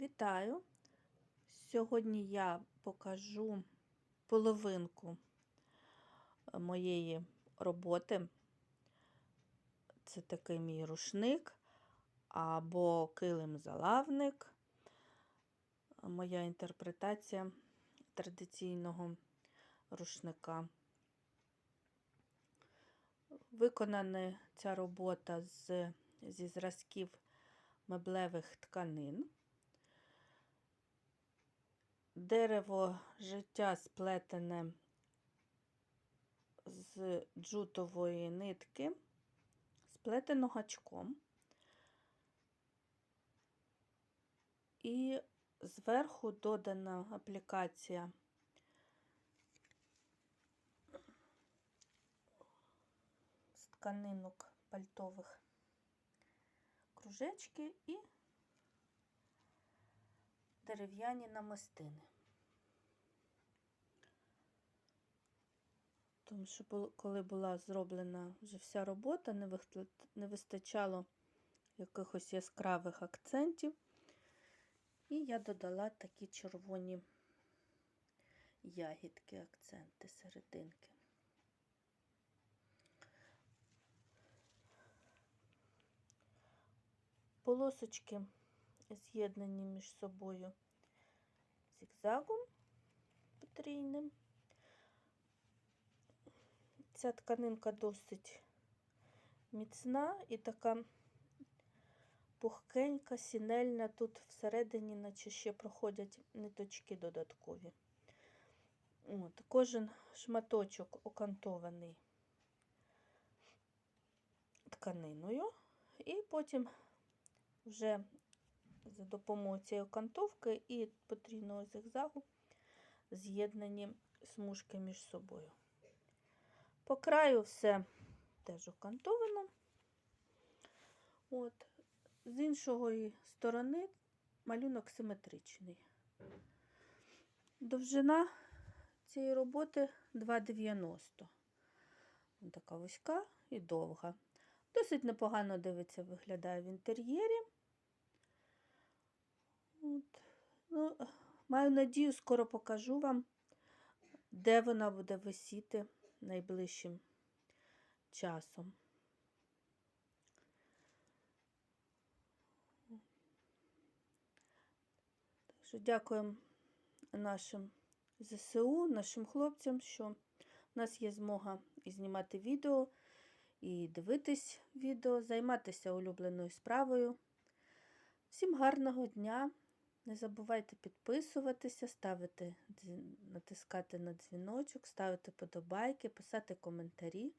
Вітаю! Сьогодні я покажу половинку е, моєї роботи. Це такий мій рушник або килим-залавник. Моя інтерпретація традиційного рушника. Виконана ця робота з, зі зразків меблевих тканин. Дерево життя сплетене з джутової нитки, сплетено гачком. І зверху додана аплікація з тканинок пальтових кружечки і дерев'яні намистини. Тому що коли була зроблена вже вся робота, не вистачало якихось яскравих акцентів. І я додала такі червоні ягідки, акценти серединки. Полосочки з'єднані між собою зігзагом потрійним. Ця тканинка досить міцна і така пухкенька, сінельна. Тут всередині, наче ще проходять ниточки додаткові. От, Кожен шматочок окантований тканиною, і потім вже за допомогою цієї окантовки і потрійного зигзагу з'єднані смужки між собою. По краю все теж окантовано. От. З іншої сторони малюнок симетричний. Довжина цієї роботи 2,90. Така вузька і довга. Досить непогано дивиться, виглядає в інтер'єрі. От. Ну, Маю надію, скоро покажу вам, де вона буде висіти найближчим часом. Так що дякуємо нашим ЗСУ, нашим хлопцям, що в нас є змога і знімати відео, і дивитись відео, займатися улюбленою справою. Всім гарного дня! Не забувайте підписуватися, ставити, натискати на дзвіночок, ставити подобайки, писати коментарі.